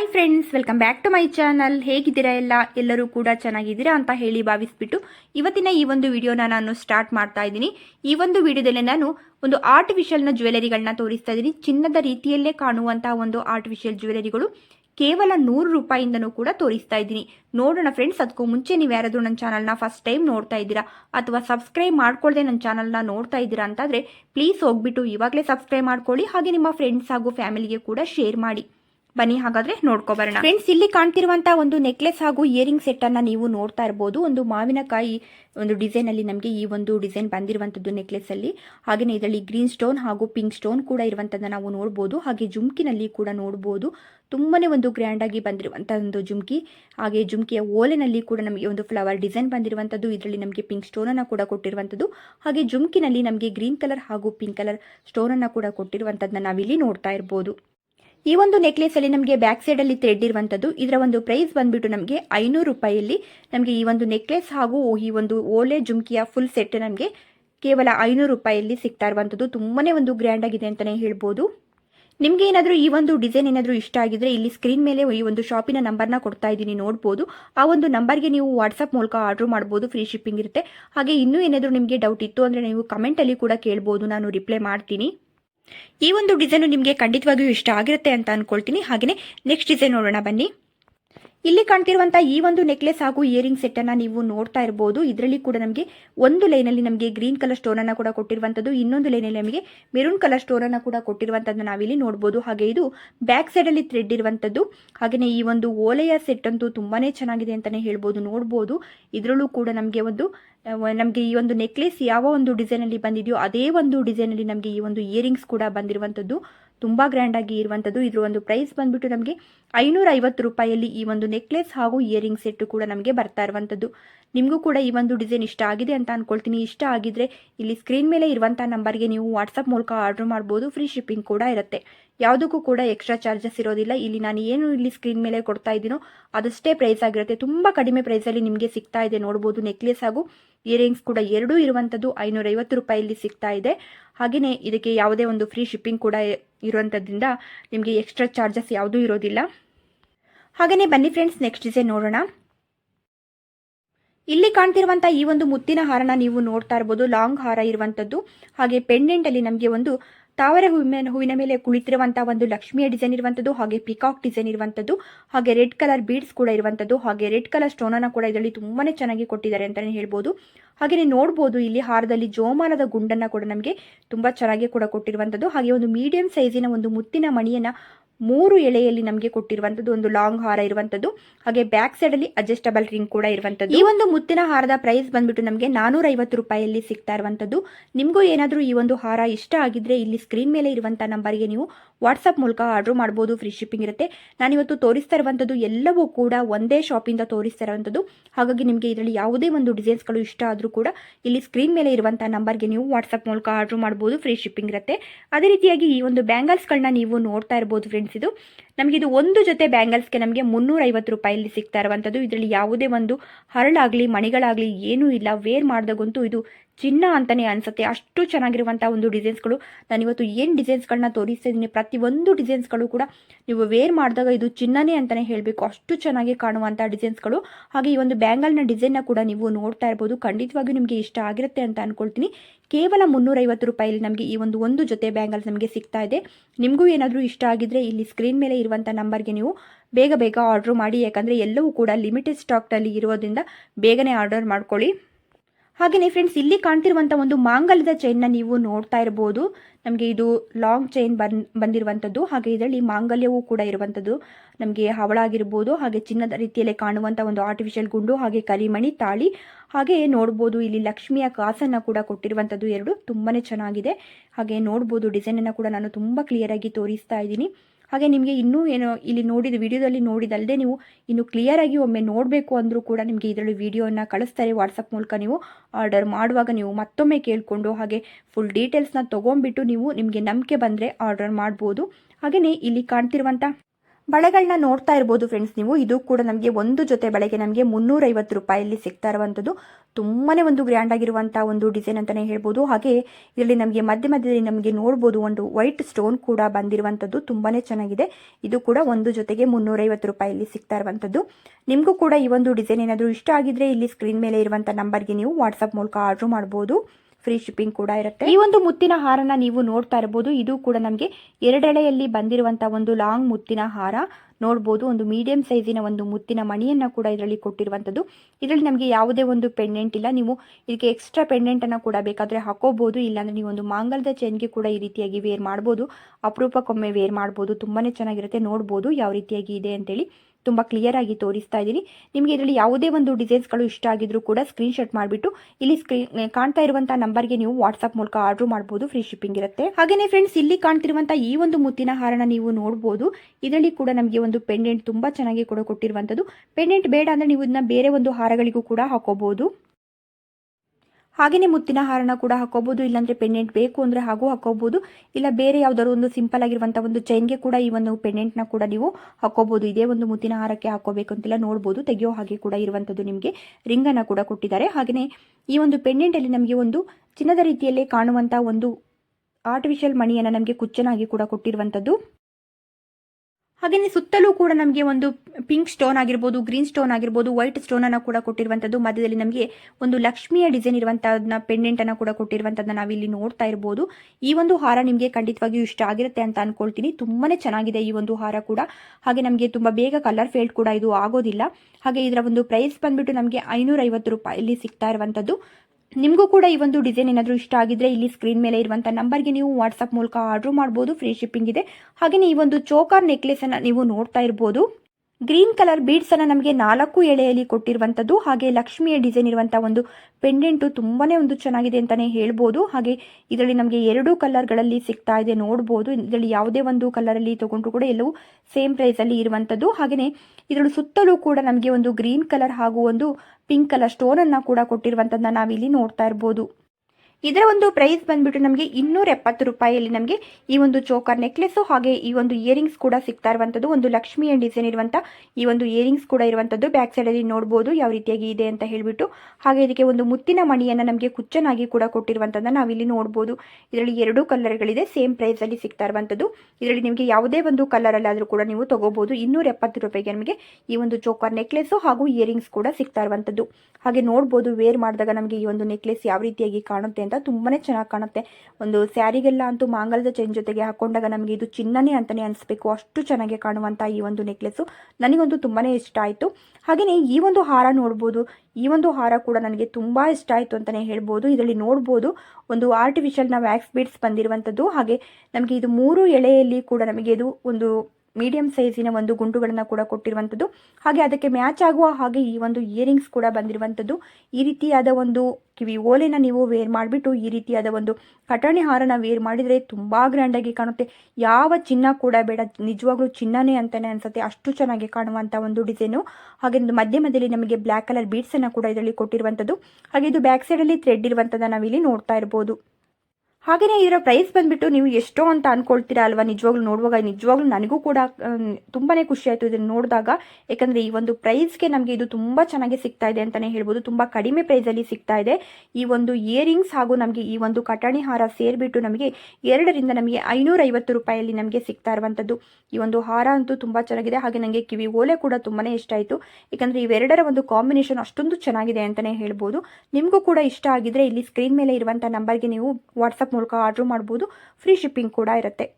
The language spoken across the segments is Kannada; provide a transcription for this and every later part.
Hi friends welcome back to my channel ಹೇಗಿದ್ದೀರಾ ಎಲ್ಲ? ಎಲ್ಲರೂ ಕೂಡ ಚೆನ್ನಾಗಿದ್ದೀರಾ ಅಂತ ಹೇಳಿ ಭಾವಿಸ್ಬಿಟ್ಟು ಇವತ್ತಿನ ಈ ಒಂದು ವಿಡಿಯೋನ ನಾನು ಸ್ಟಾರ್ಟ್ ಮಾಡ್ತಾ ಇದ್ದೀನಿ. ಈ ಒಂದು ವಿಡಿಯೋದಲ್ಲಿ ನಾನು ಒಂದು ಆರ್ಟಿಫಿಷಿಯಲ್ನ ಜ್ಯುವೆಲರಿಗಳನ್ನ ತೋರಿಸ್ತಾ ಇದ್ದೀನಿ. ಚಿನ್ನದ ರೀತಿಯಲ್ಲೇ ಕಾಣುವಂತಹ ಒಂದು ಆರ್ಟಿಫಿಷಿಯಲ್ ಜ್ಯುವೆಲರಿಗಳು ಕೇವಲ ನೂರು ರೂಪಾಯಿಂದನೂ ಕೂಡ ತೋರಿಸ್ತಾ ಇದ್ದೀನಿ. ನೋಡೋಣ ಫ್ರೆಂಡ್ಸ್ ಅದಕ್ಕೂ ಮುಂಚೆ ನೀವು ಯಾರಾದರೂ ನನ್ನ ಚಾನಲ್ನ ಫಸ್ಟ್ ಟೈಮ್ ನೋಡ್ತಾ ಇದ್ದೀರಾ ಅಥವಾ ಸಬ್ಸ್ಕ್ರೈಬ್ ಮಾಡ್ಕೊಳ್ಳದೆ ನನ್ನ ಚಾನಲ್ನ ನೋಡ್ತಾ ಇದ್ದೀರಾ ಅಂತಾದರೆ ಪ್ಲೀಸ್ ಹೋಗ್ಬಿಟ್ಟು ಇವಾಗಲೇ ಸಬ್ಸ್ಕ್ರೈಬ್ ಮಾಡ್ಕೊಳ್ಳಿ, ಹಾಗೆ ನಿಮ್ಮ ಫ್ರೆಂಡ್ಸ್ ಹಾಗೂ ಫ್ಯಾಮಿಲಿಗೆ ಕೂಡ ಶೇರ್ ಮಾಡಿ. ಬನ್ನಿ ಹಾಗಾದ್ರೆ ನೋಡ್ಕೊಬರೋಣ. ಫ್ರೆಂಡ್ಸ್ ಇಲ್ಲಿ ಕಾಣ್ತಿರುವಂತ ಒಂದು ನೆಕ್ಲೆಸ್ ಹಾಗೂ ಇಯರಿಂಗ್ ಸೆಟ್ ಅನ್ನ ನೀವು ನೋಡ್ತಾ ಇರಬಹುದು ಒಂದು ಮಾವಿನಕಾಯಿ ಒಂದು ಡಿಸೈನ್ ಅಲ್ಲಿ ನಮಗೆ ಈ ಒಂದು ಡಿಸೈನ್ ಬಂದಿರುವಂತದ್ದು ನೆಕ್ಲೆಸ್ ಅಲ್ಲಿ. ಹಾಗೆಯೇ ಇದರಲ್ಲಿ ಗ್ರೀನ್ ಸ್ಟೋನ್ ಹಾಗೂ ಪಿಂಕ್ ಸ್ಟೋನ್ ಕೂಡ ಇರುವಂತದ್ದನ್ನ ನಾವು ನೋಡಬಹುದು ಹಾಗೆ ಜುಮ್ಕಿನಲ್ಲಿ ಕೂಡ ನೋಡಬಹುದು ತುಂಬಾನೇ ಒಂದು ಗ್ರ್ಯಾಂಡ್ ಆಗಿ ಬಂದಿರುವಂತಹ ಒಂದು ಜುಮ್ಕಿ. ಹಾಗೆ ಜುಮ್ಕಿಯ ಓಲೆನಲ್ಲಿ ಕೂಡ ನಮಗೆ ಒಂದು ಫ್ಲವರ್ ಡಿಸೈನ್ ಬಂದಿರುವಂತದ್ದು. ಇದರಲ್ಲಿ ನಮಗೆ ಪಿಂಕ್ ಸ್ಟೋನ್ ಅನ್ನ ಕೂಡ ಕೊಟ್ಟಿರುವಂತದ್ದು. ಹಾಗೆ ಜುಮ್ಕಿನಲ್ಲಿ ನಮಗೆ ಗ್ರೀನ್ ಕಲರ್ ಹಾಗೂ ಪಿಂಕ್ ಕಲರ್ ಸ್ಟೋನ್ ಅನ್ನ ಕೂಡ ಕೊಟ್ಟಿರುವಂತದ್ದನ್ನ ನಾವಿಲ್ಲಿ ನೋಡ್ತಾ ಇರಬಹುದು ಈ ಒಂದು ನೆಕ್ಲೆಸ್ ಅಲ್ಲಿ ನಮಗೆ ಬ್ಯಾಕ್ ಸೈಡ್ ಅಲ್ಲಿ ಥ್ರೆಡ್ ಇರುವಂತದ್ದು. ಇದರ ಒಂದು ಪ್ರೈಸ್ ಬಂದ್ಬಿಟ್ಟು ನಮಗೆ ಐನೂರು ರೂಪಾಯಿಯಲ್ಲಿ ನಮಗೆ ಈ ಒಂದು ನೆಕ್ಲೆಸ್ ಹಾಗೂ ಈ ಒಂದು ಓಲೆ ಜುಮ್ಕಿಯ ಫುಲ್ ಸೆಟ್ ನಮಗೆ ಕೇವಲ ಐನೂರು ರೂಪಾಯಿಯಲ್ಲಿ ಸಿಗ್ತಾ ಇರುವಂತದ್ದು. ತುಂಬಾನೇ ಒಂದು ಗ್ರ್ಯಾಂಡ್ ಆಗಿದೆ ಅಂತಾನೆ ಹೇಳ್ಬೋದು. ನಿಮಗೆ ಏನಾದರೂ ಈ ಒಂದು ಡಿಸೈನ್ ಏನಾದರೂ ಇಷ್ಟ ಆಗಿದ್ರೆ ಇಲ್ಲಿ ಸ್ಕ್ರೀನ್ ಮೇಲೆ ಈ ಒಂದು ಶಾಪಿನ ನಂಬರ್ನ ಕೊಡ್ತಾ ಇದ್ದೀನಿ, ನೋಡ್ಬೋದು. ಆ ಒಂದು ನಂಬರ್ಗೆ ನೀವು ವಾಟ್ಸಪ್ ಮೂಲಕ ಆರ್ಡರ್ ಮಾಡ್ಬೋದು ಫ್ರೀ ಶಿಪ್ಪಿಂಗ್ ಇರುತ್ತೆ. ಹಾಗೆ ಇನ್ನೂ ಏನಾದರೂ ನಿಮಗೆ ಡೌಟ್ ಇತ್ತು ಅಂದರೆ ನೀವು ಕಮೆಂಟಲ್ಲಿ ಕೂಡ ಕೇಳ್ಬೋದು. ನಾನು ರಿಪ್ಲೈ ಮಾಡ್ತೀನಿ. ಈ ಒಂದು ಡಿಸೈನು ನಿಮಗೆ ಖಂಡಿತವಾಗಿಯೂ ಇಷ್ಟ ಆಗಿರುತ್ತೆ ಅಂತ ಅನ್ಕೊಳ್ತೀನಿ. ಹಾಗೆಯೇ ನೆಕ್ಸ್ಟ್ ಡಿಸೈನ್ ನೋಡೋಣ ಬನ್ನಿ. ಇಲ್ಲಿ ಕಾಣ್ತಿರುವಂತಹ ಈ ಒಂದು ನೆಕ್ಲೆಸ್ ಹಾಗೂ ಇಯರಿಂಗ್ ಸೆಟ್ ಅನ್ನ ನೀವು ನೋಡ್ತಾ ಇರಬಹುದು ಇದರಲ್ಲಿ ಕೂಡ ನಮಗೆ ಒಂದು ಲೈನ್ ಅಲ್ಲಿ ನಮಗೆ ಗ್ರೀನ್ ಕಲರ್ ಸ್ಟೋನ್ ಅನ್ನ ಕೂಡ ಕೊಟ್ಟಿರುವಂತದ್ದು, ಇನ್ನೊಂದು ಲೈನ್ ಅಲ್ಲಿ ನಮಗೆ ಮೆರೂನ್ ಕಲರ್ ಸ್ಟೋನ್ ಅನ್ನ ಕೂಡ ಕೊಟ್ಟಿರುವಂತದ್ದು ನಾವಿಲ್ಲಿ ನೋಡಬಹುದು ಹಾಗೆ ಇದು ಬ್ಯಾಕ್ ಸೈಡ್ ಅಲ್ಲಿ ಥ್ರೆಡ್ ಇರುವಂತದ್ದು ಹಾಗೆಯೇ ಈ ಒಂದು ಓಲೆಯ ಸೆಟ್ ಅಂತೂ ತುಂಬಾನೇ ಚೆನ್ನಾಗಿದೆ ಅಂತಾನೆ ಹೇಳ್ಬೋದು ನೋಡಬಹುದು ಇದರಲ್ಲೂ ಕೂಡ ನಮಗೆ ಒಂದು ನಮಗೆ ಈ ಒಂದು ನೆಕ್ಲೆಸ್ ಯಾವ ಒಂದು ಡಿಸೈನ್ ಅಲ್ಲಿ ಬಂದಿದೆಯೋ ಅದೇ ಒಂದು ಡಿಸೈನ್ ಅಲ್ಲಿ ನಮಗೆ ಈ ಒಂದು ಇಯರಿಂಗ್ಸ್ ಕೂಡ ಬಂದಿರುವಂತದ್ದು. ತುಂಬಾ ಗ್ರ್ಯಾಂಡ್ ಆಗಿ ಇರುವಂತದ್ದು. ಇದ್ರ ಒಂದು ಪ್ರೈಸ್ ಬಂದ್ಬಿಟ್ಟು ನಮಗೆ ಐನೂರ ಐವತ್ತು ರೂಪಾಯಿಯಲ್ಲಿ ಈ ಒಂದು ನೆಕ್ಲೆಸ್ ಹಾಗೂ ಇಯರಿಂಗ್ ಸೆಟ್ಟು ಕೂಡ ನಮಗೆ ಬರ್ತಾ ಇರುವಂಥದ್ದು. ನಿಮಗೂ ಕೂಡ ಈ ಒಂದು ಡಿಸೈನ್ ಇಷ್ಟ ಆಗಿದೆ ಅಂತ ಅನ್ಕೊಳ್ತೀನಿ. ಇಷ್ಟ ಆಗಿದ್ರೆ ಇಲ್ಲಿ ಸ್ಕ್ರೀನ್ ಮೇಲೆ ಇರುವಂಥ ನಂಬರ್ಗೆ ನೀವು ವಾಟ್ಸಪ್ ಮೂಲಕ ಆರ್ಡರ್ ಮಾಡ್ಬೋದು. ಫ್ರೀ ಶಿಪ್ಪಿಂಗ್ ಕೂಡ ಇರುತ್ತೆ. ಯಾವುದಕ್ಕೂ ಕೂಡ ಎಕ್ಸ್ಟ್ರಾ ಚಾರ್ಜಸ್ ಇರೋದಿಲ್ಲ. ಇಲ್ಲಿ ನಾನು ಏನು ಇಲ್ಲಿ ಸ್ಕ್ರೀನ್ ಮೇಲೆ ಕೊಡ್ತಾ ಇದ್ದೀನೋ ಅದಷ್ಟೇ ಪ್ರೈಸ್ ಆಗಿರುತ್ತೆ. ತುಂಬ ಕಡಿಮೆ ಪ್ರೈಸಲ್ಲಿ ನಿಮಗೆ ಸಿಗ್ತಾ ಇದೆ. ನೋಡ್ಬೋದು ನೆಕ್ಲೆಸ್ ಹಾಗೂ ಇಯರಿಂಗ್ಸ್ ಕೂಡ ಎರಡೂ ಇರುವಂಥದ್ದು ಐನೂರೈವತ್ತು ರೂಪಾಯಿಯಲ್ಲಿ ಸಿಗ್ತಾ ಇದೆ. ಹಾಗೆಯೇ ಇದಕ್ಕೆ ಯಾವುದೇ ಒಂದು ಫ್ರೀ ಶಿಪ್ಪಿಂಗ್ ಕೂಡ ಇರುವಂಥದ್ರಿಂದ ನಿಮಗೆ ಎಕ್ಸ್ಟ್ರಾ ಚಾರ್ಜಸ್ ಯಾವುದೂ ಇರೋದಿಲ್ಲ. ಹಾಗೆಯೇ ಬನ್ನಿ ಫ್ರೆಂಡ್ಸ್ ನೆಕ್ಸ್ಟ್ ಡಿಸೈನ್ ನೋಡೋಣ. ಇಲ್ಲಿ ಕಾಣ್ತಿರುವಂಥ ಈ ಒಂದು ಮುತ್ತಿನ ಹಾರನ ನೀವು ನೋಡ್ತಾ ಇರ್ಬೋದು ಲಾಂಗ್ ಹಾರ ಇರುವಂಥದ್ದು ಹಾಗೆ ಪೆಂಡೆಂಟ್ ಅಲ್ಲಿ ನಮಗೆ ಒಂದು ತಾವರೆ ಹೂವಿನ ಹೂವಿನ ಮೇಲೆ ಕುಳಿತಿರುವಂತಹ ಒಂದು ಲಕ್ಷ್ಮಿಯ ಡಿಸೈನ್ ಇರುವಂಥದ್ದು ಹಾಗೆ ಪಿಕಾಕ್ ಡಿಸೈನ್ ಇರುವಂಥದ್ದು ಹಾಗೆ ರೆಡ್ ಕಲರ್ ಬೀಡ್ಸ್ ಕೂಡ ಇರುವಂಥದ್ದು ಹಾಗೆ ರೆಡ್ ಕಲರ್ ಸ್ಟೋನ್ ಅನ್ನ ಕೂಡ ಇದರಲ್ಲಿ ತುಂಬಾನೇ ಚೆನ್ನಾಗಿ ಕೊಟ್ಟಿದ್ದಾರೆ ಅಂತಾನೆ ಹೇಳ್ಬೋದು. ಹಾಗೇನೆ ನೋಡ್ಬೋದು, ಇಲ್ಲಿ ಹಾರದಲ್ಲಿ ಜೋಮಾನದ ಗುಂಡನ್ನ ಕೂಡ ನಮಗೆ ತುಂಬಾ ಚೆನ್ನಾಗಿ ಕೂಡ ಕೊಟ್ಟಿರುವಂಥದ್ದು ಹಾಗೆ ಒಂದು ಮೀಡಿಯಂ ಸೈಜಿನ ಒಂದು ಮುತ್ತಿನ ಮಣಿಯನ್ನ ಮೂರು ಎಳೆಯಲ್ಲಿ ನಮಗೆ ಕೊಟ್ಟಿರುವಂತದ್ದು ಒಂದು ಲಾಂಗ್ ಹಾರ ಇರುವಂತದ್ದು ಹಾಗೆ ಬ್ಯಾಕ್ ಸೈಡ್ ಅಲ್ಲಿ ಅಡ್ಜಸ್ಟಬಲ್ ರಿಂಗ್ ಕೂಡ ಇರುವಂತದ್ದು ಈ ಒಂದು ಮುತ್ತಿನ ಹಾರದ ಪ್ರೈಸ್ ಬಂದ್ಬಿಟ್ಟು ನಮಗೆ ನಾನೂರ ಐವತ್ತು ರೂಪಾಯಿಯಲ್ಲಿ ಸಿಗ್ತಾ ಇರುವಂತದ್ದು ನಿಮಗೂ ಏನಾದರೂ ಈ ಒಂದು ಹಾರ ಇಷ್ಟ ಆಗಿದ್ರೆ ಇಲ್ಲಿ ಸ್ಕ್ರೀನ್ ಮೇಲೆ ಇರುವಂತಹ ನಂಬರ್ಗೆ ನೀವು ವಾಟ್ಸಪ್ ಮೂಲಕ ಆರ್ಡರ್ ಮಾಡಬಹುದು ಫ್ರೀ ಶಿಪ್ಪಿಂಗ್ ಇರುತ್ತೆ. ನಾನಿವತ್ತು ತೋರಿಸ್ತಾ ಇರುವಂತದ್ದು ಎಲ್ಲವೂ ಕೂಡ ಒಂದೇ ಶಾಪಿಂದ ತೋರಿಸ್ತಾ ಇರುವಂತದ್ದು ಹಾಗಾಗಿ ನಿಮಗೆ ಇದರಲ್ಲಿ ಯಾವುದೇ ಒಂದು ಡಿಸೈನ್ಸ್ಗಳು ಇಷ್ಟ ಆದರೂ ಕೂಡ ಇಲ್ಲಿ ಸ್ಕ್ರೀನ್ ಮೇಲೆ ಇರುವಂತಹ ನಂಬರ್ಗೆ ನೀವು ವಾಟ್ಸಪ್ ಮೂಲಕ ಆರ್ಡರ್ ಮಾಡಬಹುದು ಫ್ರೀ ಶಿಪ್ಪಿಂಗ್ ಇರುತ್ತೆ. ಅದೇ ರೀತಿಯಾಗಿ ಈ ಒಂದು ಬ್ಯಾಂಗಲ್ಸ್ಗಳನ್ನ ನೀವು ನೋಡ್ತಾ ಇರಬಹುದು ಫ್ರೆಂಡ್ಸ್ ಇದು ನಮಗೆ ಇದು ಒಂದು ಜೊತೆ ಬ್ಯಾಂಗಲ್ಸ್ಗೆ ನಮಗೆ ಮುನ್ನೂರ ಐವತ್ತು ರೂಪಾಯಿಯಲ್ಲಿ ಸಿಗ್ತಾ ಇರುವಂಥದ್ದು. ಇದರಲ್ಲಿ ಯಾವುದೇ ಒಂದು ಹರಳಾಗಲಿ, ಮಣಿಗಳಾಗಲಿ ಏನೂ ಇಲ್ಲ. ವೇರ್ ಮಾಡಿದಾಗಂತೂ ಇದು ಚಿನ್ನ ಅಂತಲೇ ಅನಿಸುತ್ತೆ. ಅಷ್ಟು ಚೆನ್ನಾಗಿರುವಂಥ ಒಂದು ಡಿಸೈನ್ಸ್ಗಳು ನಾನಿವತ್ತು ಏನು ಡಿಸೈನ್ಸ್ಗಳನ್ನ ತೋರಿಸ್ತಾ ಇದ್ದೀನಿ ಪ್ರತಿಯೊಂದು ಡಿಸೈನ್ಸ್ಗಳು ಕೂಡ ನೀವು ವೇರ್ ಮಾಡಿದಾಗ ಇದು ಚಿನ್ನನೇ ಅಂತಲೇ ಹೇಳಬೇಕು. ಅಷ್ಟು ಚೆನ್ನಾಗಿ ಕಾಣುವಂಥ ಡಿಸೈನ್ಸ್ಗಳು ಹಾಗೆ ಈ ಒಂದು ಬ್ಯಾಂಗಲ್ನ ಡಿಸೈನ್ನ ಕೂಡ ನೀವು ನೋಡ್ತಾ ಇರ್ಬೋದು. ಖಂಡಿತವಾಗಿಯೂ ನಿಮಗೆ ಇಷ್ಟ ಆಗಿರುತ್ತೆ ಅಂತ ಅಂದ್ಕೊಳ್ತೀನಿ ಕೇವಲ ಮುನ್ನೂರೈವತ್ತು ರೂಪಾಯಲ್ಲಿ ನಮಗೆ ಈ ಒಂದು ಒಂದು ಜೊತೆ ಬ್ಯಾಂಗಲ್ಸ್ ನಮಗೆ ಸಿಗ್ತಾ ಇದೆ. ನಿಮಗೂ ಏನಾದರೂ ಇಷ್ಟ ಆಗಿದ್ರೆ ಇಲ್ಲಿ ಸ್ಕ್ರೀನ್ ಮೇಲೆ ಇರುವಂಥ ನಂಬರ್ಗೆ ನೀವು ಬೇಗ ಬೇಗ ಆರ್ಡ್ರ್ ಮಾಡಿ. ಯಾಕಂದರೆ ಎಲ್ಲವೂ ಕೂಡ ಲಿಮಿಟೆಡ್ ಸ್ಟಾಕ್ನಲ್ಲಿ ಇರೋದ್ರಿಂದ ಬೇಗನೆ ಆರ್ಡರ್ ಮಾಡ್ಕೊಳ್ಳಿ. ಹಾಗೆಯೇ ಫ್ರೆಂಡ್ಸ್ ಇಲ್ಲಿ ಕಾಣ್ತಿರುವಂಥ ಒಂದು ಮಾಂಗಲ್ಯದ ಚೈನ್ನ ನೀವು ನೋಡ್ತಾ ಇರ್ಬೋದು. ನಮಗೆ ಇದು ಲಾಂಗ್ ಚೈನ್ ಬನ್ ಬಂದಿರುವಂಥದ್ದು ಹಾಗೆ ಇದರಲ್ಲಿ ಮಾಂಗಲ್ಯವೂ ಕೂಡ ಇರುವಂಥದ್ದು ನಮಗೆ ಹವಳಾಗಿರ್ಬೋದು, ಹಾಗೆ ಚಿನ್ನದ ರೀತಿಯಲ್ಲಿ ಕಾಣುವಂಥ ಒಂದು ಆರ್ಟಿಫಿಷಿಯಲ್ ಗುಂಡು, ಹಾಗೆ ಕರಿಮಣಿ, ತಾಳಿ, ಹಾಗೆ ನೋಡ್ಬೋದು. ಇಲ್ಲಿ ಲಕ್ಷ್ಮಿಯ ಕಾಸನ್ನು ಕೂಡ ಕೊಟ್ಟಿರುವಂಥದ್ದು ಎರಡು ತುಂಬಾ ಚೆನ್ನಾಗಿದೆ. ಹಾಗೆ ನೋಡ್ಬೋದು ಡಿಸೈನನ್ನು ಕೂಡ ನಾನು ತುಂಬ ಕ್ಲಿಯರಾಗಿ ತೋರಿಸ್ತಾ ಇದ್ದೀನಿ. ಹಾಗೆ ನಿಮಗೆ ಇನ್ನೂ ಏನು ಇಲ್ಲಿ ನೋಡಿದ ವಿಡಿಯೋದಲ್ಲಿ ನೋಡಿದಲ್ಲದೆ ನೀವು ಇನ್ನು ಕ್ಲಿಯರಾಗಿ ಒಮ್ಮೆ ನೋಡಬೇಕು ಅಂದರೂ ಕೂಡ ನಿಮಗೆ ಇದರಲ್ಲಿ ವಿಡಿಯೋನ ಕಳಿಸ್ತಾರೆ ವಾಟ್ಸಪ್ ಮೂಲಕ ನೀವು ಆರ್ಡರ್ ಮಾಡುವಾಗ ನೀವು ಮತ್ತೊಮ್ಮೆ ಕೇಳಿಕೊಂಡು ಹಾಗೆ ಫುಲ್ ಡೀಟೇಲ್ಸ್ನ ತೊಗೊಂಡ್ಬಿಟ್ಟು ನೀವು ನಿಮಗೆ ನಂಬಿಕೆ ಬಂದರೆ ಆರ್ಡರ್ ಮಾಡ್ಬೋದು. ಹಾಗೆಯೇ ಇಲ್ಲಿ ಕಾಣ್ತಿರುವಂಥ ಬಳೆಗಳನ್ನ ನೋಡ್ತಾ ಇರ್ಬೋದು ಫ್ರೆಂಡ್ಸ್ ನೀವು. ಇದು ಕೂಡ ನಮಗೆ ಒಂದು ಜೊತೆ ಬಳೆಗೆ ನಮಗೆ ಮುನ್ನೂರೈವತ್ತು ರೂಪಾಯಲ್ಲಿ ಸಿಗ್ತಾ ಇರುವಂಥದ್ದು. ತುಂಬಾ ಒಂದು ಗ್ರ್ಯಾಂಡ್ ಆಗಿರುವಂಥ ಒಂದು ಡಿಸೈನ್ ಅಂತಲೇ ಹೇಳ್ಬೋದು. ಹಾಗೆ ಇದರಲ್ಲಿ ನಮಗೆ ಮಧ್ಯ ಮಧ್ಯದಲ್ಲಿ ನಮಗೆ ನೋಡ್ಬೋದು ಒಂದು ವೈಟ್ ಸ್ಟೋನ್ ಕೂಡ ಬಂದಿರುವಂಥದ್ದು. ತುಂಬಾ ಚೆನ್ನಾಗಿದೆ. ಇದು ಕೂಡ ಒಂದು ಜೊತೆಗೆ ಮುನ್ನೂರೈವತ್ತು ರೂಪಾಯಲ್ಲಿ ಸಿಗ್ತಾ ಇರುವಂಥದ್ದು. ನಿಮಗೂ ಕೂಡ ಈ ಒಂದು ಡಿಸೈನ್ ಏನಾದರೂ ಇಷ್ಟ ಆಗಿದ್ರೆ ಇಲ್ಲಿ ಸ್ಕ್ರೀನ್ ಮೇಲೆ ಇರುವಂಥ ನಂಬರ್ಗೆ ನೀವು ವಾಟ್ಸಪ್ ಮೂಲಕ ಆರ್ಡ್ರ್ ಮಾಡ್ಬೋದು. ಫ್ರೀ ಶಿಪ್ಪಿಂಗ್ ಕೂಡ ಇರುತ್ತೆ. ಈ ಒಂದು ಮುತ್ತಿನ ಹಾರನ ನೀವು ನೋಡ್ತಾ ಇರಬಹುದು ಇದು ಕೂಡ ನಮಗೆ ಎರಡೆಳೆಯಲ್ಲಿ ಬಂದಿರುವಂತಹ ಒಂದು ಲಾಂಗ್ ಮುತ್ತಿನ ಹಾರ ನೋಡ್ಬೋದು. ಒಂದು ಮೀಡಿಯಂ ಸೈಜಿನ ಒಂದು ಮುತ್ತಿನ ಮಣಿಯನ್ನ ಕೂಡ ಇದರಲ್ಲಿ ಕೊಟ್ಟಿರುವಂಥದ್ದು. ಇದರಲ್ಲಿ ನಮಗೆ ಯಾವುದೇ ಒಂದು ಪೆಂಡೆಂಟ್ ಇಲ್ಲ. ನೀವು ಇದಕ್ಕೆ ಎಕ್ಸ್ಟ್ರಾ ಪೆಂಡೆಂಟ್ ಅನ್ನ ಕೂಡ ಬೇಕಾದ್ರೆ ಹಾಕೋಬಹುದು ಇಲ್ಲಾಂದ್ರೆ ನೀವು ಒಂದು ಮಾಂಗಲ್ಯದ ಚೈನ್ಗೆ ಕೂಡ ಈ ರೀತಿಯಾಗಿ ವೇರ್ ಮಾಡ್ಬೋದು. ಅಪರೂಪಕ್ಕೊಮ್ಮೆ ವೇರ್ ಮಾಡ್ಬೋದು. ತುಂಬಾನೇ ಚೆನ್ನಾಗಿರುತ್ತೆ. ನೋಡ್ಬೋದು ಯಾವ ರೀತಿಯಾಗಿ ಇದೆ ಅಂತೇಳಿ. ತುಂಬ ಕ್ಲಿಯರ್ ಆಗಿ ತೋರಿಸ್ತಾ ಇದ್ದೀನಿ. ನಿಮಗೆ ಇದರಲ್ಲಿ ಯಾವುದೇ ಒಂದು ಡಿಸೈನ್ಸ್ಗಳು ಇಷ್ಟ ಆಗಿದ್ರು ಕೂಡ ಸ್ಕ್ರೀನ್ಶಾಟ್ ಮಾಡಿಬಿಟ್ಟು ಇಲ್ಲಿ ಸ್ಕ್ರೀನ್ ಕಾಣ್ತಾ ಇರುವಂಥ ನಂಬರ್ಗೆ ನೀವು ವಾಟ್ಸಪ್ ಮೂಲಕ ಆರ್ಡರ್ ಮಾಡಬಹುದು ಫ್ರೀ ಶಿಪ್ಪಿಂಗ್ ಇರುತ್ತೆ. ಹಾಗೆಯೇ ಫ್ರೆಂಡ್ಸ್ ಇಲ್ಲಿ ಕಾಣ್ತಿರುವಂಥ ಈ ಒಂದು ಮುತ್ತಿನ ಹಾರನ ನೀವು ನೋಡಬಹುದು ಇದರಲ್ಲಿ ಕೂಡ ನಮಗೆ ಒಂದು ಪೆಂಡೆಂಟ್ ತುಂಬಾ ಚೆನ್ನಾಗಿ ಕೂಡ ಕೊಟ್ಟಿರುವಂಥದ್ದು. ಪೆಂಡೆಂಟ್ ಬೇಡ ಅಂದ್ರೆ ನೀವು ಇದನ್ನ ಬೇರೆ ಒಂದು ಹಾರಗಳಿಗೂ ಕೂಡ ಹಾಕೋಬಹುದು ಹಾಗೆಯೇ ಮುತ್ತಿನ ಹಾರನ ಕೂಡ ಹಾಕೋಬಹುದು ಇಲ್ಲಾಂದ್ರೆ ಪೆಂಡೆಂಟ್ ಬೇಕು ಅಂದ್ರೆ ಹಾಗೂ ಹಾಕೋಬಹುದು ಇಲ್ಲ ಬೇರೆ ಯಾವ್ದಾದ್ರು ಒಂದು ಸಿಂಪಲ್ ಆಗಿರುವಂಥ ಒಂದು ಚೈನ್ಗೆ ಕೂಡ ಈ ಒಂದು ಪೆಂಡೆಂಟ್ನ ಕೂಡ ನೀವು ಹಾಕೋಬಹುದು ಇದೇ ಒಂದು ಮುತ್ತಿನ ಹಾರಕ್ಕೆ ಹಾಕೋಬೇಕು ಅಂತೆಲ್ಲ ನೋಡ್ಬೋದು. ತೆಗೆಯೋ ಹಾಗೆ ಕೂಡ ಇರುವಂಥದ್ದು ನಿಮಗೆ ರಿಂಗನ್ನು ಕೂಡ ಕೊಟ್ಟಿದ್ದಾರೆ. ಹಾಗೆಯೇ ಈ ಒಂದು ಪೆಂಡೆಂಟಲ್ಲಿ ನಮಗೆ ಒಂದು ಚಿನ್ನದ ರೀತಿಯಲ್ಲಿ ಕಾಣುವಂಥ ಒಂದು ಆರ್ಟಿಫಿಷಿಯಲ್ ಮಣಿಯನ್ನು ನಮಗೆ ಕುಚ್ಚನಾಗಿ ಕೂಡ ಕೊಟ್ಟಿರುವಂಥದ್ದು ಹಾಗೆಯೇ ಸುತ್ತಲೂ ಕೂಡ ನಮಗೆ ಒಂದು ಪಿಂಕ್ ಸ್ಟೋನ್ ಆಗಿರ್ಬೋದು ಗ್ರೀನ್ ಸ್ಟೋನ್ ಆಗಿರ್ಬೋದು ವೈಟ್ ಸ್ಟೋನ್ ಅನ್ನ ಕೂಡ ಕೊಟ್ಟಿರುವಂಥದ್ದು ಮಧ್ಯದಲ್ಲಿ ನಮಗೆ ಒಂದು ಲಕ್ಷ್ಮಿಯ ಡಿಸೈನ್ ಇರುವಂತಹದನ್ನ ಪೆಂಡೆಂಟ್ ಅನ್ನ ಕೂಡ ಕೊಟ್ಟಿರುವಂತದ್ದನ್ನ ನಾವಿಲ್ಲಿ ನೋಡ್ತಾ ಇರ್ಬೋದು. ಈ ಒಂದು ಹಾರ ನಿಮಗೆ ಖಂಡಿತವಾಗಿಯೂ ಇಷ್ಟ ಆಗಿರುತ್ತೆ ಅಂತ ಅನ್ಕೊಳ್ತೀನಿ. ತುಂಬಾನೇ ಚೆನ್ನಾಗಿದೆ ಈ ಒಂದು ಹಾರ ಕೂಡ. ಹಾಗೆ ನಮಗೆ ತುಂಬಾ ಬೇಗ ಕಲರ್ ಫೇಲ್ಡ್ ಕೂಡ ಇದು ಆಗೋದಿಲ್ಲ. ಹಾಗೆ ಇದರ ಒಂದು ಪ್ರೈಸ್ ಬಂದ್ಬಿಟ್ಟು ನಮಗೆ ಐನೂರ ರೂಪಾಯಿ ಸಿಗ್ತಾ ಇರುವಂತದ್ದು. ನಿಮಗೂ ಕೂಡ ಈ ಒಂದು ಡಿಸೈನ್ ಏನಾದರೂ ಇಷ್ಟ ಆಗಿದ್ರೆ ಇಲ್ಲಿ ಸ್ಕ್ರೀನ್ ಮೇಲೆ ಇರುವಂಥ ನಂಬರ್ಗೆ ನೀವು ವಾಟ್ಸಪ್ ಮೂಲಕ ಆರ್ಡರ್ ಮಾಡಬಹುದು ಫ್ರೀ ಶಿಪ್ಪಿಂಗ್ ಇದೆ. ಹಾಗೆಯೇ ಈ ಒಂದು ಚೋಕಾರ್ ನೆಕ್ಲೆಸ್ ಅನ್ನ ನೀವು ನೋಡ್ತಾ ಇರ್ಬೋದು. ಗ್ರೀನ್ ಕಲರ್ ಬೀಡ್ಸ್ ಅನ್ನ ನಮಗೆ ನಾಲ್ಕು ಎಳೆಯಲ್ಲಿ ಕೊಟ್ಟಿರುವಂತದ್ದು, ಹಾಗೆ ಲಕ್ಷ್ಮಿಯ ಡಿಸೈನ್ ಇರುವಂತಹ ಒಂದು ಪೆಂಡೆಂಟು ತುಂಬಾನೇ ಒಂದು ಚೆನ್ನಾಗಿದೆ ಅಂತಾನೆ ಹೇಳ್ಬೋದು. ಹಾಗೆ ಇದರಲ್ಲಿ ನಮಗೆ ಎರಡು ಕಲರ್ಗಳಲ್ಲಿ ಸಿಗ್ತಾ ಇದೆ ನೋಡಬಹುದು ಇದರಲ್ಲಿ ಯಾವುದೇ ಒಂದು ಕಲರ್ ಅಲ್ಲಿ ತಗೊಂಡ್ರು ಕೂಡ ಎಲ್ಲವೂ ಸೇಮ್ ಪ್ರೈಸ್ ಅಲ್ಲಿ ಇರುವಂತದ್ದು. ಹಾಗೆಯೇ ಇದರಲ್ಲಿ ಸುತ್ತಲೂ ಕೂಡ ನಮಗೆ ಒಂದು ಗ್ರೀನ್ ಕಲರ್ ಹಾಗೂ ಒಂದು ಪಿಂಕ್ ಕಲರ್ ಸ್ಟೋನ್ ಅನ್ನ ಕೂಡ ಕೊಟ್ಟಿರುವಂತದ್ದನ್ನ ನಾವಿಲ್ಲಿ ನೋಡ್ತಾ ಇರ್ಬೋದು. ಇದರ ಒಂದು ಪ್ರೈಸ್ ಬಂದ್ಬಿಟ್ಟು ನಮಗೆ ಇನ್ನೂರ ಎಪ್ಪತ್ತು ರೂಪಾಯಿಯಲ್ಲಿ ನಮಗೆ ಈ ಒಂದು ಚೋಕರ್ ನೆಕ್ಲೆಸ್ ಹಾಗೆ ಈ ಒಂದು ಇಯರಿಂಗ್ಸ್ ಕೂಡ ಸಿಗ್ತಾ ಇರುವಂಥದ್ದು ಒಂದು ಲಕ್ಷ್ಮಿ ಅಂಡ್ ಡಿಸೈನ್ ಇರುವಂಥ ಈ ಒಂದು ಇಯರಿಂಗ್ಸ್ ಕೂಡ ಇರುವಂಥದ್ದು ಬ್ಯಾಕ್ ಸೈಡಲ್ಲಿ ನೋಡ್ಬೋದು ಯಾವ ರೀತಿಯಾಗಿ ಇದೆ ಅಂತ ಹೇಳಿಬಿಟ್ಟು. ಹಾಗೆ ಇದಕ್ಕೆ ಒಂದು ಮುತ್ತಿನ ಮಣಿಯನ್ನು ನಮಗೆ ಕುಚ್ಚನಾಗಿ ಕೂಡ ಕೊಟ್ಟಿರುವಂಥದ್ದನ್ನು ನಾವಿಲ್ಲಿ ನೋಡ್ಬೋದು. ಇದರಲ್ಲಿ ಎರಡು ಕಲರ್ಗಳಿದೆ ಸೇಮ್ ಪ್ರೈಸಲ್ಲಿ ಸಿಗ್ತಾ ಇರುವಂಥದ್ದು ಇದರಲ್ಲಿ ನಿಮಗೆ ಯಾವುದೇ ಒಂದು ಕಲರಲ್ಲಾದರೂ ಕೂಡ ನೀವು ತಗೋಬಹುದು ಇನ್ನೂರ ಎಪ್ಪತ್ತು ರೂಪಾಯಿಗೆ ನಮಗೆ ಈ ಒಂದು ಚೋಕರ್ ನೆಕ್ಲೆಸ್ ಹಾಗೂ ಇಯರಿಂಗ್ಸ್ ಕೂಡ ಸಿಗ್ತಾ ಇರುವಂಥದ್ದು ಹಾಗೆ ನೋಡ್ಬೋದು ವೇರ್ ಮಾಡಿದಾಗ ನಮಗೆ ಈ ಒಂದು ನೆಕ್ಲೆಸ್ ಯಾವ ರೀತಿಯಾಗಿ ಕಾಣುತ್ತೆ ಅಂತ ತುಂಬಾನೇ ಚೆನ್ನಾಗಿ ಕಾಣುತ್ತೆ. ಒಂದು ಸ್ಯಾರಿಗೆಲ್ಲ ಅಂತೂ ಮಾಂಗಲ್ಯದ ಚೈನ್ ಜೊತೆಗೆ ಹಾಕೊಂಡಾಗ ನಮಗೆ ಇದು ಚಿನ್ನನೇ ಅಂತಲೇ ಅನಿಸ್ಬೇಕು. ಅಷ್ಟು ಚೆನ್ನಾಗಿ ಕಾಣುವಂಥ ಈ ಒಂದು ನೆಕ್ಲೆಸ್ಸು ನನಗಂತೂ ತುಂಬಾನೇ ಇಷ್ಟ ಆಯಿತು. ಹಾಗೆಯೇ ಈ ಒಂದು ಹಾರ ನೋಡ್ಬೋದು. ಈ ಒಂದು ಹಾರ ಕೂಡ ನನಗೆ ತುಂಬ ಇಷ್ಟ ಆಯಿತು ಅಂತಲೇ ಹೇಳ್ಬೋದು. ಇದರಲ್ಲಿ ನೋಡ್ಬೋದು. ಒಂದು ಆರ್ಟಿಫಿಷಿಯಲ್ನ ವ್ಯಾಕ್ಸ್ ಬೀಡ್ಸ್ ಬಂದಿರುವಂಥದ್ದು ಹಾಗೆ ನಮಗೆ ಇದು ಮೂರು ಎಳೆಯಲ್ಲಿ ಕೂಡ ನಮಗೆ ಇದು ಒಂದು ಮೀಡಿಯಂ ಸೈಜಿನ ಒಂದು ಗುಂಡುಗಳನ್ನು ಕೂಡ ಕೊಟ್ಟಿರುವಂಥದ್ದು ಹಾಗೆ ಅದಕ್ಕೆ ಮ್ಯಾಚ್ ಆಗುವ ಹಾಗೆ ಈ ಒಂದು ಇಯರಿಂಗ್ಸ್ ಕೂಡ ಬಂದಿರುವಂಥದ್ದು ಈ ರೀತಿಯಾದ ಒಂದು ಕಿವಿ ಓಲೆನ ನೀವು ವೇರ್ ಮಾಡಿಬಿಟ್ಟು ಈ ರೀತಿಯಾದ ಒಂದು ಕಟಾಣಿ ಹಾರನ ವೇರ್ ಮಾಡಿದರೆ ತುಂಬ ಗ್ರ್ಯಾಂಡಾಗಿ ಕಾಣುತ್ತೆ. ಯಾವ ಚಿನ್ನ ಕೂಡ ಬೇಡ, ನಿಜವಾಗ್ಲೂ ಚಿನ್ನನೇ ಅಂತಲೇ ಅನಿಸುತ್ತೆ. ಅಷ್ಟು ಚೆನ್ನಾಗಿ ಕಾಣುವಂಥ ಒಂದು ಡಿಸೈನು ಹಾಗೆ ಒಂದು ಮಧ್ಯ ಮಧ್ಯದಲ್ಲಿ ನಮಗೆ ಬ್ಲ್ಯಾಕ್ ಕಲರ್ ಬೀಡ್ಸನ್ನು ಕೂಡ ಇದರಲ್ಲಿ ಕೊಟ್ಟಿರುವಂಥದ್ದು ಹಾಗೆ ಇದು ಬ್ಯಾಕ್ ಸೈಡಲ್ಲಿ ಥ್ರೆಡ್ ಇರುವಂಥದ್ದನ್ನು ನಾವಿಲ್ಲಿ ನೋಡ್ತಾ ಇರ್ಬೋದು. ಹಾಗೆಯೇ ಇದರ ಪ್ರೈಸ್ ಬಂದ್ಬಿಟ್ಟು ನೀವು ಎಷ್ಟೋ ಅಂತ ಅನ್ಕೊಳ್ತೀರಾ ಅಲ್ವಾ? ನಿಜವಾಗ್ಲೂ ನೋಡುವಾಗ, ನಿಜವಾಗ್ಲೂ ನನಗೂ ಕೂಡ ತುಂಬಾ ಖುಷಿ ಆಯಿತು ಇದನ್ನು ನೋಡಿದಾಗ. ಯಾಕಂದರೆ ಈ ಒಂದು ಪ್ರೈಸ್ಗೆ ನಮಗೆ ಇದು ತುಂಬ ಚೆನ್ನಾಗಿ ಸಿಗ್ತಾ ಇದೆ ಅಂತಲೇ ಹೇಳ್ಬೋದು. ತುಂಬ ಕಡಿಮೆ ಪ್ರೈಸಲ್ಲಿ ಸಿಗ್ತಾ ಇದೆ. ಈ ಒಂದು ಇಯರಿಂಗ್ಸ್ ಹಾಗೂ ನಮಗೆ ಈ ಒಂದು ಕಟಾಣಿ ಹಾರ ಸೇರಿಬಿಟ್ಟು ನಮಗೆ ಎರಡರಿಂದ ನಮಗೆ ಐನೂರ ಐವತ್ತು ರೂಪಾಯಲ್ಲಿ ನಮಗೆ ಸಿಗ್ತಾ ಇರುವಂಥದ್ದು ಈ ಒಂದು ಹಾರ ಅಂತೂ ತುಂಬ ಚೆನ್ನಾಗಿದೆ. ಹಾಗೆ ನನಗೆ ಕಿವಿ ಓಲೆ ಕೂಡ ತುಂಬಾ ಇಷ್ಟ ಆಯಿತು. ಯಾಕಂದರೆ ಇವೆರಡರ ಒಂದು ಕಾಂಬಿನೇಷನ್ ಅಷ್ಟೊಂದು ಚೆನ್ನಾಗಿದೆ ಅಂತಲೇ ಹೇಳ್ಬೋದು. ನಿಮಗೂ ಕೂಡ ಇಷ್ಟ ಆಗಿದ್ರೆ ಇಲ್ಲಿ ಸ್ಕ್ರೀನ್ ಮೇಲೆ ಇರುವಂಥ ನಂಬರ್ಗೆ ನೀವು ವಾಟ್ಸಪ್ ಮೂಲಕ ಆರ್ಡ್ರ್ ಮಾಡ್ಬೋದು. ಫ್ರೀ ಶಿಪ್ಪಿಂಗ್ ಕೂಡ ಇರುತ್ತೆ.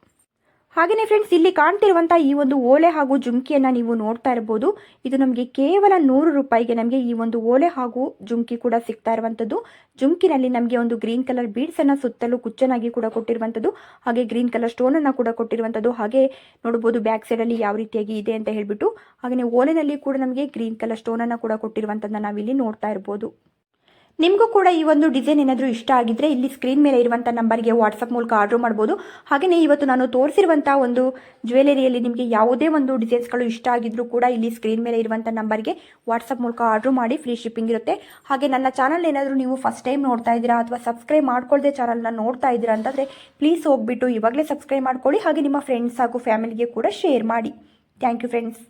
ಹಾಗೆಯೇ ಫ್ರೆಂಡ್ಸ್ ಇಲ್ಲಿ ಕಾಣ್ತಿರುವಂಥ ಈ ಒಂದು ಓಲೆ ಹಾಗೂ ಜುಮ್ಕಿಯನ್ನು ನೀವು ನೋಡ್ತಾ ಇರ್ಬೋದು. ಇದು ನಮಗೆ ಕೇವಲ ನೂರು ರೂಪಾಯಿಗೆ ನಮಗೆ ಈ ಒಂದು ಓಲೆ ಹಾಗೂ ಜುಮ್ಕಿ ಕೂಡ ಸಿಗ್ತಾ ಇರುವಂಥದ್ದು. ಜುಮ್ಕಿನಲ್ಲಿ ನಮಗೆ ಒಂದು ಗ್ರೀನ್ ಕಲರ್ ಬೀಡ್ಸನ್ನು ಸುತ್ತಲೂ ಕುಚ್ಚನಾಗಿ ಕೂಡ ಕೊಟ್ಟಿರುವಂಥದ್ದು. ಹಾಗೆ ಗ್ರೀನ್ ಕಲರ್ ಸ್ಟೋನನ್ನು ಕೂಡ ಕೊಟ್ಟಿರುವಂಥದ್ದು. ಹಾಗೆ ನೋಡ್ಬೋದು ಬ್ಯಾಕ್ ಸೈಡಲ್ಲಿ ಯಾವ ರೀತಿಯಾಗಿ ಇದೆ ಅಂತ ಹೇಳ್ಬಿಟ್ಟು. ಹಾಗೆಯೇ ಓಲೆನಲ್ಲಿ ಕೂಡ ನಮಗೆ ಗ್ರೀನ್ ಕಲರ್ ಸ್ಟೋನನ್ನು ಕೂಡ ಕೊಟ್ಟಿರುವಂಥದ್ದನ್ನು ನಾವಿಲ್ಲಿ ನೋಡ್ತಾ ಇರ್ಬೋದು. ನಿಮಗೂ ಕೂಡ ಈ ಒಂದು ಡಿಸೈನ್ ಏನಾದರೂ ಇಷ್ಟ ಆಗಿದ್ರೆ ಇಲ್ಲಿ ಸ್ಕ್ರೀನ್ ಮೇಲೆ ಇರುವಂಥ ನಂಬರ್ಗೆ ವಾಟ್ಸಪ್ ಮೂಲಕ ಆರ್ಡರ್ ಮಾಡ್ಬೋದು. ಹಾಗೆಯೇ ಇವತ್ತು ನಾನು ತೋರಿಸಿರುವಂಥ ಒಂದು ಜ್ಯುವೆಲರಿಯಲ್ಲಿ ನಿಮಗೆ ಯಾವುದೇ ಒಂದು ಡಿಸೈನ್ಸ್ಗಳು ಇಷ್ಟ ಆಗಿದ್ರೂ ಕೂಡ ಇಲ್ಲಿ ಸ್ಕ್ರೀನ್ ಮೇಲೆ ಇರುವಂಥ ನಂಬರ್ಗೆ ವಾಟ್ಸಪ್ ಮೂಲಕ ಆರ್ಡರ್ ಮಾಡಿ ಫ್ರೀ ಶಿಪ್ಪಿಂಗ್ ಇರುತ್ತೆ. ಹಾಗೆ ನನ್ನ ಚಾನಲ್ ಏನಾದರೂ ನೀವು ಫಸ್ಟ್ ಟೈಮ್ ನೋಡ್ತಾ ಇದ್ದೀರಾ ಅಥವಾ ಸಬ್ಸ್ಕ್ರೈಬ್ ಮಾಡ್ಕೊಳ್ಳದೆ ಚಾನಲ್ನ ನೋಡ್ತಾ ಇದ್ದೀರಾ ಅಂತಂದರೆ ಪ್ಲೀಸ್ ಹೋಗ್ಬಿಟ್ಟು ಇವಾಗಲೇ ಸಬ್ಸ್ಕ್ರೈಬ್ ಮಾಡ್ಕೊಳ್ಳಿ. ಹಾಗೆ ನಿಮ್ಮ ಫ್ರೆಂಡ್ಸ್ ಹಾಗೂ ಫ್ಯಾಮಿಲಿಗೆ ಕೂಡ ಶೇರ್ ಮಾಡಿ. Thank you friends